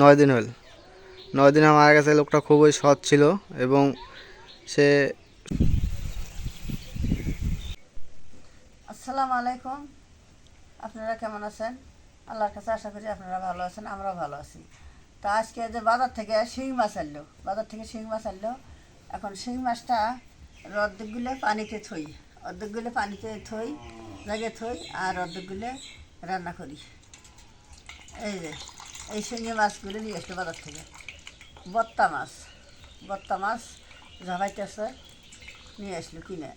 নয় দিন হল। নয় দিনে আমার কাছে লোকটা খুবই সৎ ছিল এবং সে আসসালামু আলাইকুম। আপনারা কেমন আছেন? আল্লাহর কাছে আশা করি আপনারা ভালো আছেন আমরা ভালো আছি। তা আজকে যে বাজার থেকে শিং মাছ আনলো, বাজার থেকে শিং মাছ আনলো, এখন শিং মাছটা অর্ধেকগুলো পানিতে থই, অর্ধেকগুলো পানিতে থই জায়গায় থই আর অর্ধেকগুলো রান্না করি। এই যে এই শিঙি মাছগুলো নিয়ে আসলো বাজার থেকে। বত্তা মাছ বত্তা মাছ ঝাবাইতেছে নিয়ে আসলো কিনে।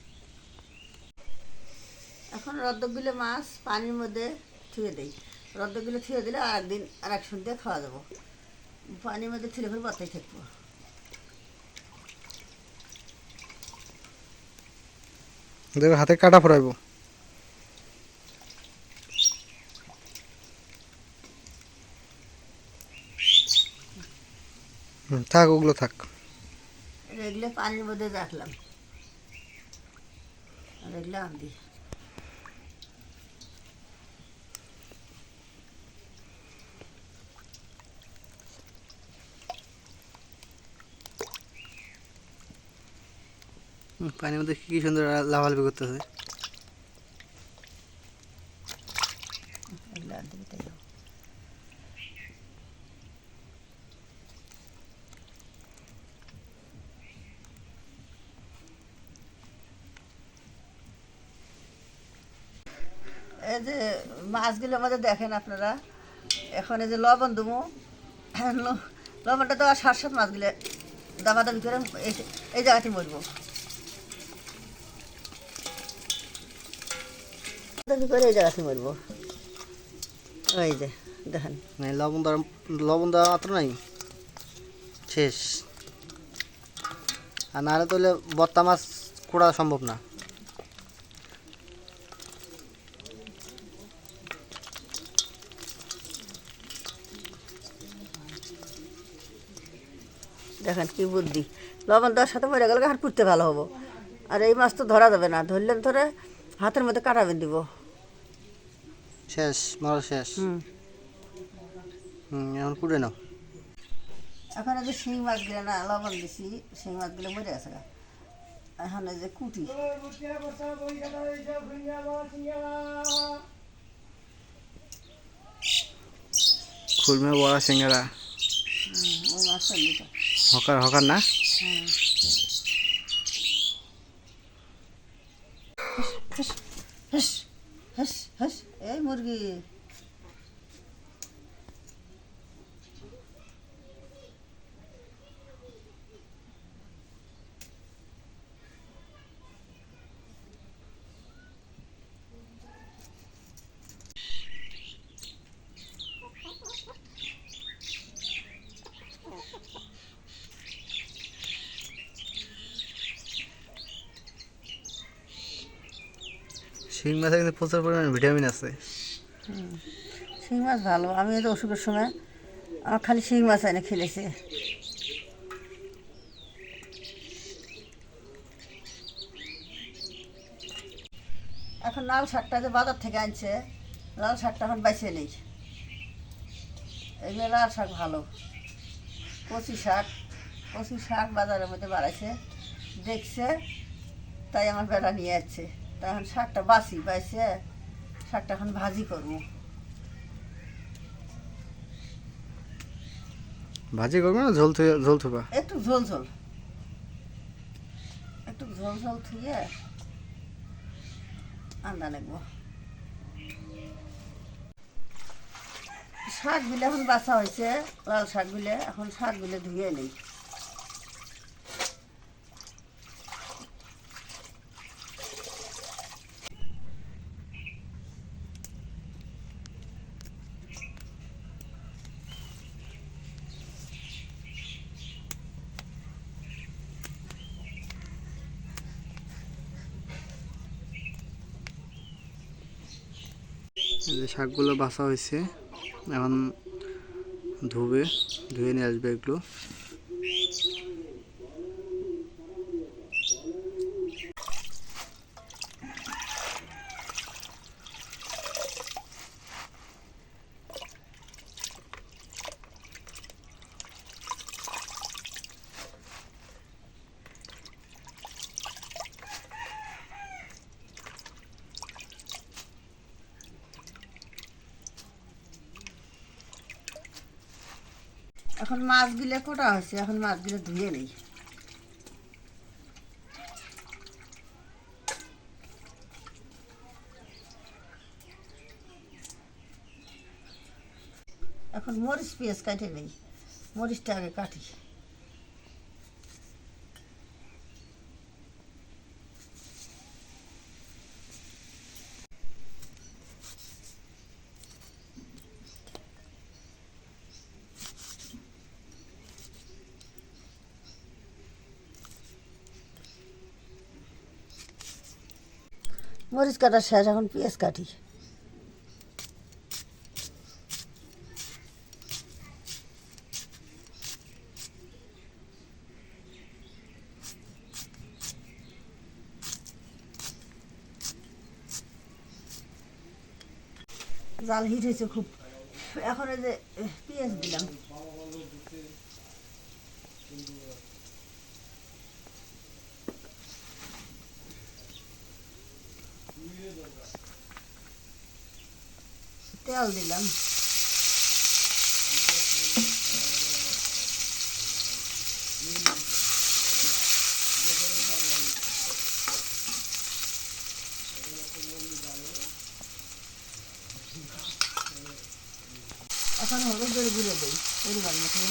এখন রদ্দগুলো মাছ পানির মধ্যে থুয়ে দেই। রদ্দগুলো থুয়ে দিলে আর একদিন আর এক সন্ধ্যে খাওয়া যাব। পানির মধ্যে থুলে ফেলে বাতাই থাকব। হাতে কাটা ফোরাইব। থাক ওগুলো থাক। এগুলো পানির মধ্যে রাখলাম। আর এগুলো পানির মধ্যে কি সুন্দর লাভালাভি করতেছে এগুলো আনতে দিতে যাব এই যে মাছগুলো আমাদের দেখেন আপনারা। এখন এই যে লবণ দেবো ল- লবণটা দেওয়ার সাত সাত মাছগুলো দামাদামি করে এই- জায়গাতে মরবো। দামি করে এই জায়গাতে মরবো। ওই যে, দেখেন। মানে লবণ দেওয়ার লবণ দেওয়া মাত্র নাই? শেষ। আর নাহলে তো হলে বত্তা মাছ কোড়া সম্ভব না। দেখেন কি বুদ্ধি। লবণ দেওয়ার সাথে মরে গেলে হাত পুড়তে ভালো হব। আর এই মাছ তো ধরা যাবে না ধরলে ধরে হাতের মধ্যে কাটা বেঁধে দিব। শেষ মারা শেষ। হুম। এখন কুড়ে নাও। এখন যে শিং মাছগুলো না লবণ দিছি শিং মাছগুলো মরে গেছে। এখন যে কুটি। খুলমে বড়া সিঙ্গারা। ওই দিতে হকার হকার না হ্যাঁ এই মুরগি শিং মাছে কিন্তু প্রচুর পরিমাণে ভিটামিন আছে। শিং মাছ ভালো। আমি তো অসুখের সময়, আমার খালি শিং মাছ এনে খেলেছি। এখন লাল শাকটা যে বাজার থেকে আনছে, লাল শাকটা এখন বাইছে নেই। এগুলো লাল শাক ভালো। কচি শাক কচি শাক বাজারের মধ্যে বাড়াইছে। দেখছে, তাই আমার বেড়া নিয়ে যাচ্ছে তাই এখন শাকটা বাসি বাইছে শাকটা এখন ভাজি করব। ভাজি করবে না? ঝোল থুয়ে ঝোল থুবা? একটু ঝোল ঝোল। একটু ঝোল ঝোল থুয়ে আন্দা লাগবো শাকগুলো এখন বাছা হয়েছে লাল শাকগুলো এখন শাকগুলো ধুয়ে নেই। শাকগুলো বাছা হয়েছে। এখন ধুবে ধুয়ে নিয়ে আসবে এগুলো এখন মাছগুলো কোটা হয়েছে এখন মাছগুলো ধুয়ে নেই। এখন মরিচ পেঁয়াজ কাটে নেই। মরিচটা আগে কাটি। মরিচ কাটা শেষ, এখন পেঁয়াজ কাটি। জাল হিট হয়েছে খুব। এখন এই যে পেঁয়াজ দিলাম। তেল দিলাম। এখন হলুদের গুঁড়ো দিই, পরিমাণ মতো।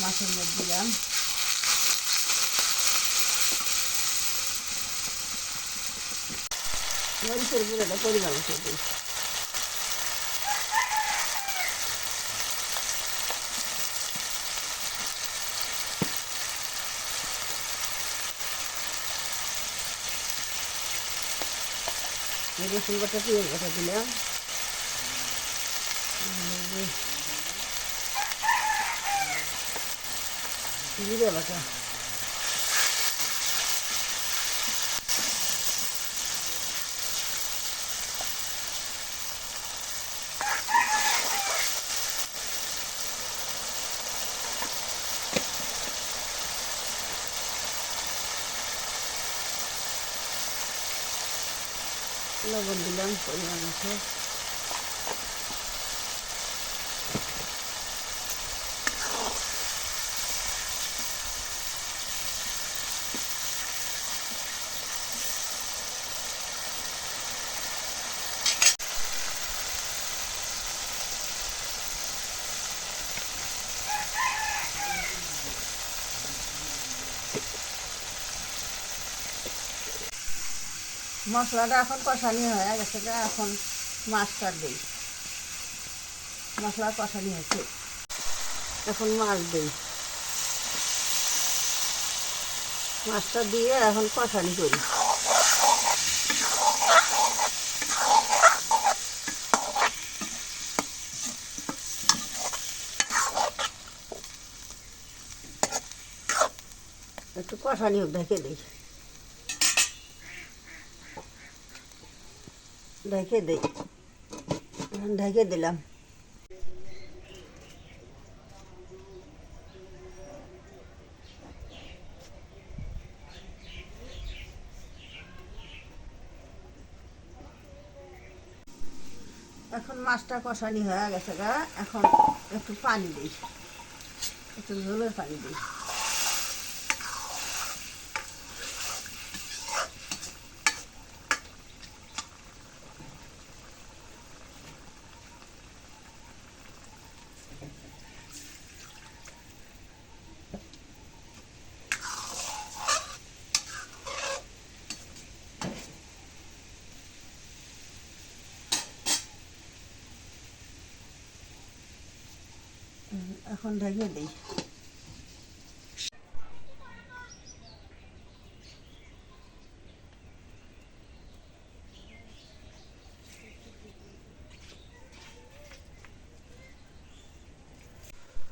মাছের মধ্যে দিলাম। মরিচের গুঁড়োটা পরিমাণ মতো দিই। রসুন বাটা পেঁয়াজ বাটা দিলাম। জিরে বাটা। লবণ দিলাম পরিমাণ মতো। মশলাটা এখন কষানি হয়ে গেছে এখন মাছটা দিই। মশলা কষানি হয়েছে। এখন মাছ দিই। মাছটা দিয়ে এখন কষানি করি। একটু কষানি হোক ঢেকে দিই। ঢেকে দিই ঢেকে দিলাম। এখন মাছটা কষানি হয়ে গেছে গা। এখন একটু পানি দিই। একটু ঝোলের পানি দিই। এখন ঢেকে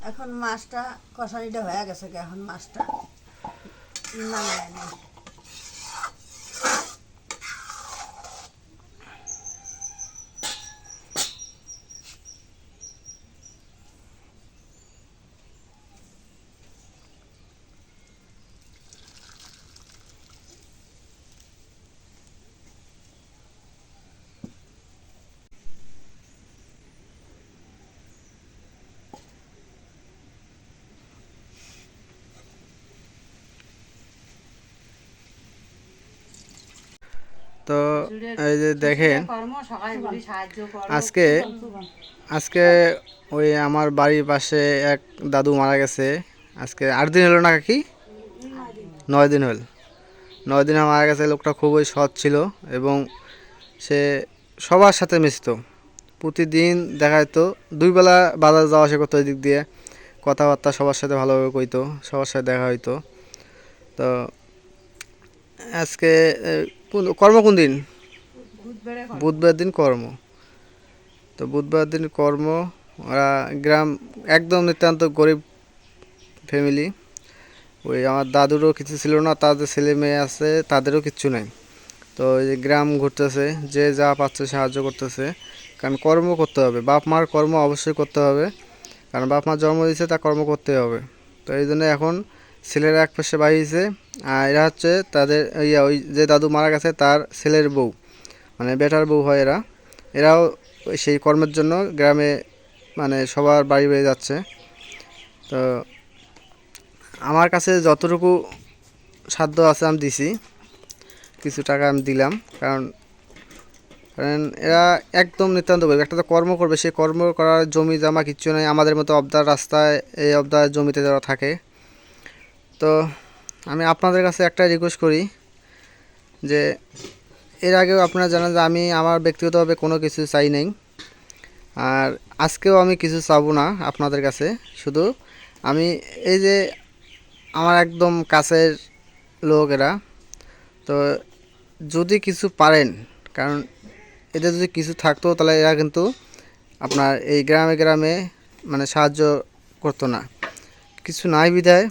এখন মাছটা কষানিটা হয়ে গেছে এখন মাছটা নামায় নিই। এই যে দেখেন আজকে আজকে ওই আমার বাড়ির পাশে এক দাদু মারা গেছে। আজকে আট দিন হলো না কি নয় দিন হল। নয় দিনে মারা গেছে লোকটা খুবই সৎ ছিল এবং সে সবার সাথে মিশতো। প্রতিদিন দেখা যেত দুই বেলা বাজার যাওয়া আসা করতো ওই দিক দিয়ে কথাবার্তা সবার সাথে ভালোভাবে কইতো সবার সাথে দেখা হইতো। তো আজকে কোন- কর্ম কোন দিন? বুধবারে দিন কর্ম। তো বুধবার দিন কর্ম, ওরা গ্রাম, একদম নিতান্ত গরিব ফ্যামিলি ওই আমার দাদুরও কিছু ছিল না তাদের ছেলে মেয়ে আছে, তাদেরও কিচ্ছু নাই। তো যে গ্রাম ঘুরতেছে, যে যা পাচ্ছে সাহায্য করতেছে। কারণ কর্ম করতে হবে, বাপ মার কর্ম অবশ্যই করতে হবে। কারণ বাপ মা জন্ম দিয়েছে, তা কর্ম করতে হবে। তো এই জন্য এখন ছেলেরা এক পাশে বাড়িয়েছে আর এরা হচ্ছে তাদের, ইয়া, ওই যে দাদু মারা গেছে, তার ছেলের বউ। মানে বেটার বউ হয় এরা। এরাও সেই কর্মের জন্য গ্রামে মানে সবার বাড়ি বাড়ি যাচ্ছে। তো আমার কাছে যতটুকু সাধ্য আছে আমি দিছি। কিছু টাকা আমি দিলাম। কারণ কারণ এরা একদম নিতান্ত গরিব। একটা তো কর্ম করবে। সেই কর্ম করার জমি জামা কিচ্ছু নেই। আমাদের মতো অবদার রাস্তায় এই অবদার জমিতে যারা থাকে। তো আমি আপনাদের কাছে একটা রিকোয়েস্ট করি যে এর আগেও আপনারা জানেন যে আমি আমার ব্যক্তিগতভাবে কোনো কিছু চাই নাই। আর আজকেও আমি কিছু চাবো না আপনাদের কাছে, শুধু আমি এই যে আমার একদম কাছের লোক এরা, তো যদি কিছু পারেন, কারণ এদের যদি কিছু থাকতো তাহলে এরা কিন্তু আপনার এই গ্রামে গ্রামে মানে সাহায্য করতো না। কিছু নাই বিধায়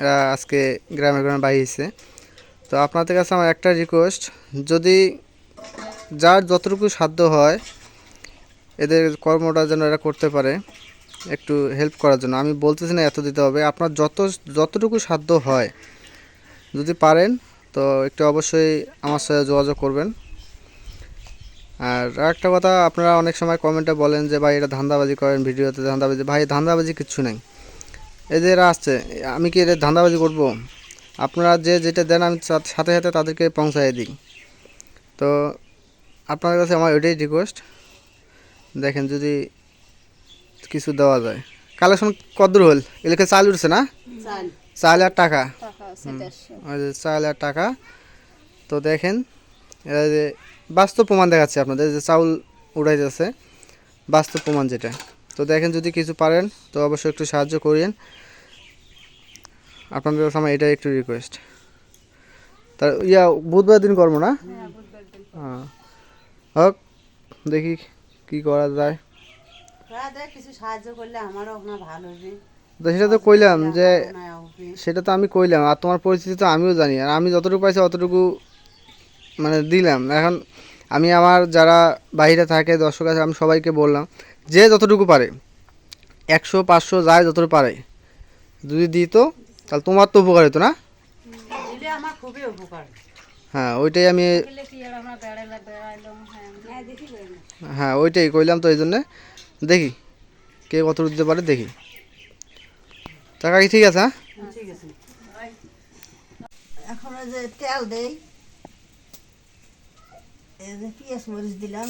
এরা আজকে গ্রামে গ্রামে বাড়িয়েছে তো আপনাদের কাছে আমার একটা রিকোয়েস্ট যদি যার যতটুকু সাধ্য হয়, এদের কর্মটা যেন এরা করতে পারে, একটু হেল্প করার জন্য। আমি বলতেছি না এত দিতে হবে, আপনার যত, যতটুকু সাধ্য হয়, যদি পারেন, তো একটু অবশ্যই আমার সাথে যোগাযোগ করবেন। আর একটা কথা, আপনারা অনেক সময় কমেন্টে বলেন যে, ভাই, এটা ধান্দাবাজি করেন ভিডিওতে, ধান্দাবাজি ভাই, ধান্দাবাজি কিচ্ছু নেই। এদের আসছে, আমি কি এদের ধান্দাবাজি করব? আপনারা যে যেটা দেন আমি সাথে সাথে তাদেরকে পৌঁছায় দিই। তো আপনাদের কাছে আমার ওইটাই রিকোয়েস্ট দেখেন যদি কিছু দেওয়া যায়। কালেকশন কদ্দূর হল? এলাকায় চাল উঠছে না? চাল। আর টাকা। চাল আর টাকা। তো দেখেন যে বাস্তব প্রমাণ দেখাচ্ছে আপনাদের যে চাউল উড়াই যাচ্ছে বাস্তব প্রমাণ যেটা। তো দেখেন যদি কিছু পারেন তো অবশ্যই একটু সাহায্য করিয়েন আপনাদের কাছে আমার এটাই একটু রিকোয়েস্ট তার ইয়া বুধবার দিন করব না? হ্যাঁ হোক দেখি কি করা যায়। কিছু সাহায্য করলে আমারও ভালো তো সেটা তো কইলাম যে সেটা তো আমি কইলাম আর তোমার পরিস্থিতি তো আমিও জানি। আর আমি যতটুকু পাইছি অতটুকু মানে দিলাম। এখন আমি আমার যারা বাইরে থাকে দর্শক আছে আমি সবাইকে বললাম যে যতটুকু পারে একশো পাঁচশো যায় যতটুকু পারে যদি দিত তাহলে তোমার তো উপকার হতো না? দিলে আমার খুবই উপকার। হ্যাঁ ওইটাই আমি হ্যাঁ ওইটাই কইলাম তো এই জন্যে। দেখি কে কত দিতে পারে দেখি। টাকা কি ঠিক আছে হ্যাঁ? ঠিক আছে। এখন ওই যে তেল দেই। এই যে পেঁয়াজ মরিচ দিলাম।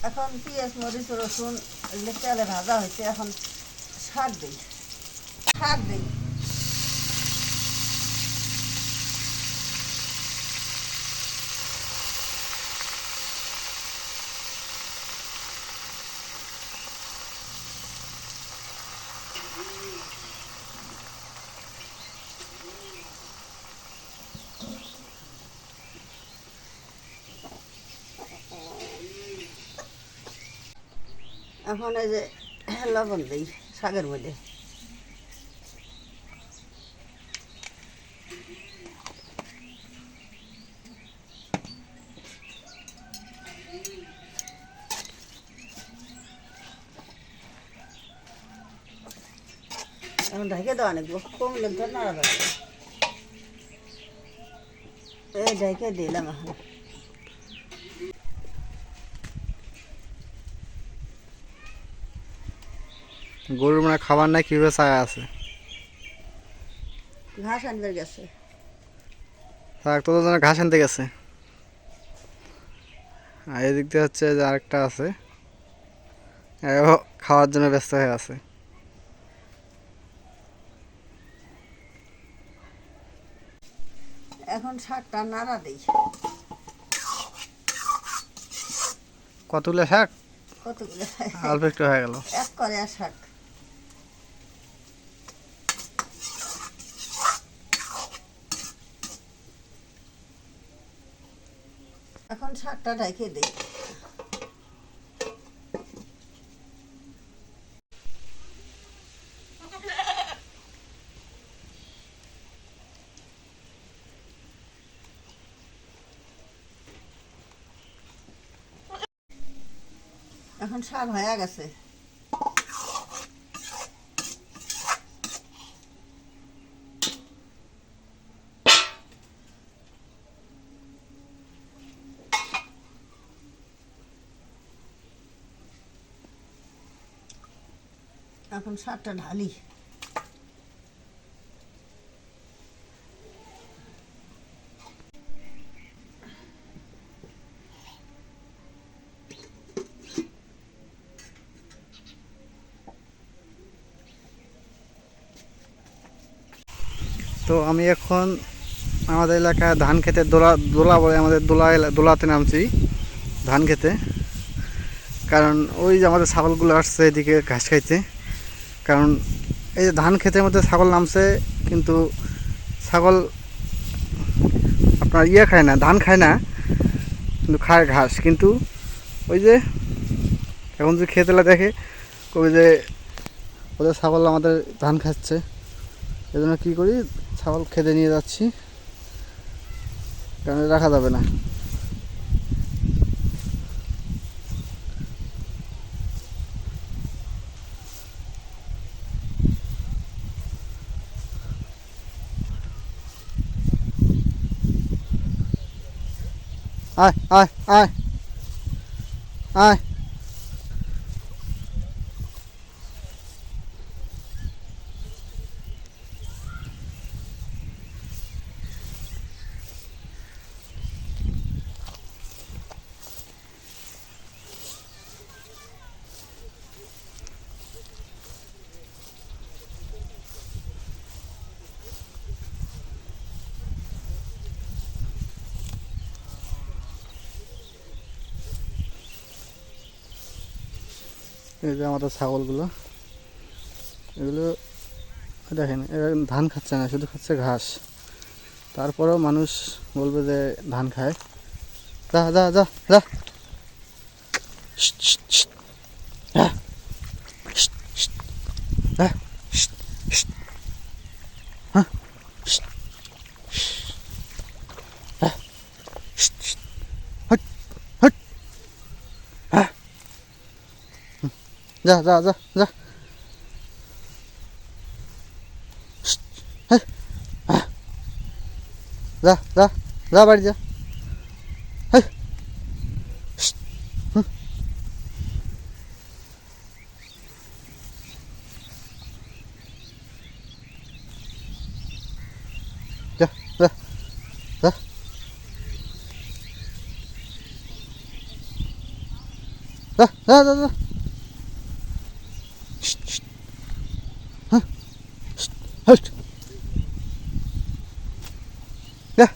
এখন পেঁয়াজ মরিচ রসুন এগুলো তেলে ভাজা হয়েছে এখন শাক দিই শাক দিই এখন এই যে লবণ দিই, শাকের মধ্যে। এখন ঢেকে দেওয়া অনেক কমলে তো নাড়া বেড়া এই ঢেকে দিলাম এখন। গরুর মানে খাবার নাই কীভাবে ছায়া আছে? ঘাস আনবার গেছে। থাক জন্য ঘাস আনতে গেছে। আর এদিক দিয়ে হচ্ছে যে আরেকটা আছে। খাওয়ার জন্য ব্যস্ত হয়ে আছে। এখন শাকটা নাড়া দিই। কতগুলো শাক? কতগুলো অল্প একটু হয়ে গেল। এক করে শাক। এখন শাকটা ঢেকে দিই এখন শাক হয়ে গেছে। এখন শাকটা ঢালি। তো আমি এখন আমাদের এলাকায় ধান খেতে দোলা দোলা বলে আমাদের দোলা দোলাতে নামছি, ধান খেতে। কারণ ওই যে আমাদের ছাগলগুলো আসছে এদিকে ঘাস খাইতে। কারণ এই যে ধান ক্ষেতের মধ্যে ছাগল নামছে, কিন্তু ছাগল আপনার ইয়ে খায় না, ধান খায় না, কিন্তু খায় ঘাস। কিন্তু ওই যে এখন যে খেতেলা দেখে, কবি যে ওদের ছাগল আমাদের ধান খাচ্ছে, এজন্য কী করি, ছাগল খেতে নিয়ে যাচ্ছি, কারণ রাখা যাবে না। আয় আয় আয়। আয়। এই যে আমাদের ছাগলগুলো, এগুলো দেখেন, এরা ধান খাচ্ছে না, শুধু খাচ্ছে ঘাস। তারপরেও মানুষ বলবে যে ধান খায়। যা যা যা যা। Shit, shit. যা। Shit, shit. হ্যাঁ। Shit, shit. যা। Shit, shit. Hot, hot. হ্যাঁ। যা যা যা যা শিট, হেই, আহ। যা যা যা বাড়ি যা হেই, শিট, হুম। যা যা যা যা যা যা যা Şşt, şşt. Hah. Şşt, hırt. Gel.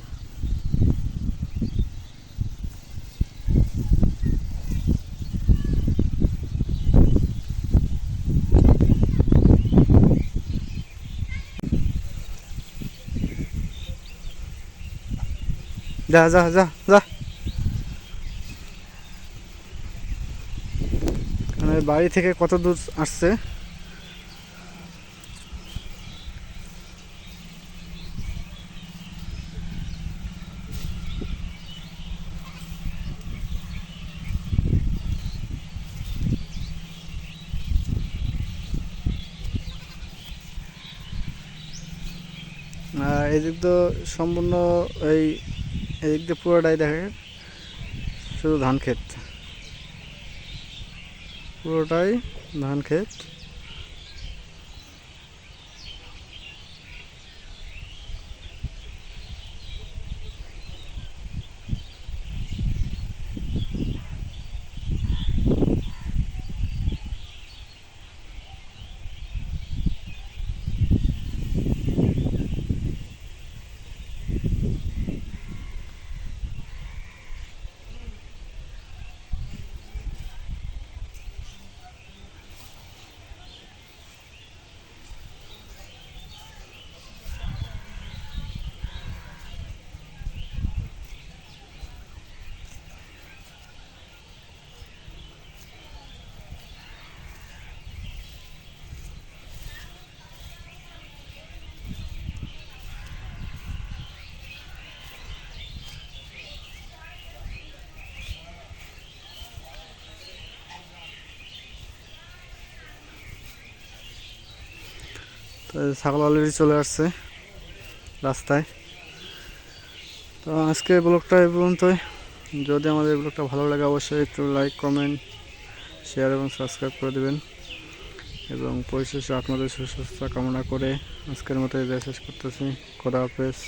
যা যা যা যা। বাড়ি থেকে কত দূর আসছে? এদিক তো সম্পূর্ণ এই এদিক দিয়ে পুরোটাই দেখেন। শুধু ধান ক্ষেত। পুরোটাই ধান ক্ষেত। ছাগল অলরেডি চলে আসছে রাস্তায়। তো আজকে ব্লগটা এই পর্যন্তই। যদি আমাদের এই ব্লগটা ভালো লাগে, অবশ্যই একটু লাইক কমেন্ট শেয়ার এবং সাবস্ক্রাইব করে দেবেন। এবং পরিশেষে আপনাদের সুস্বাস্থ্য কামনা করে আজকের মতো শেষ করতেছি। খোদা হাফেজ।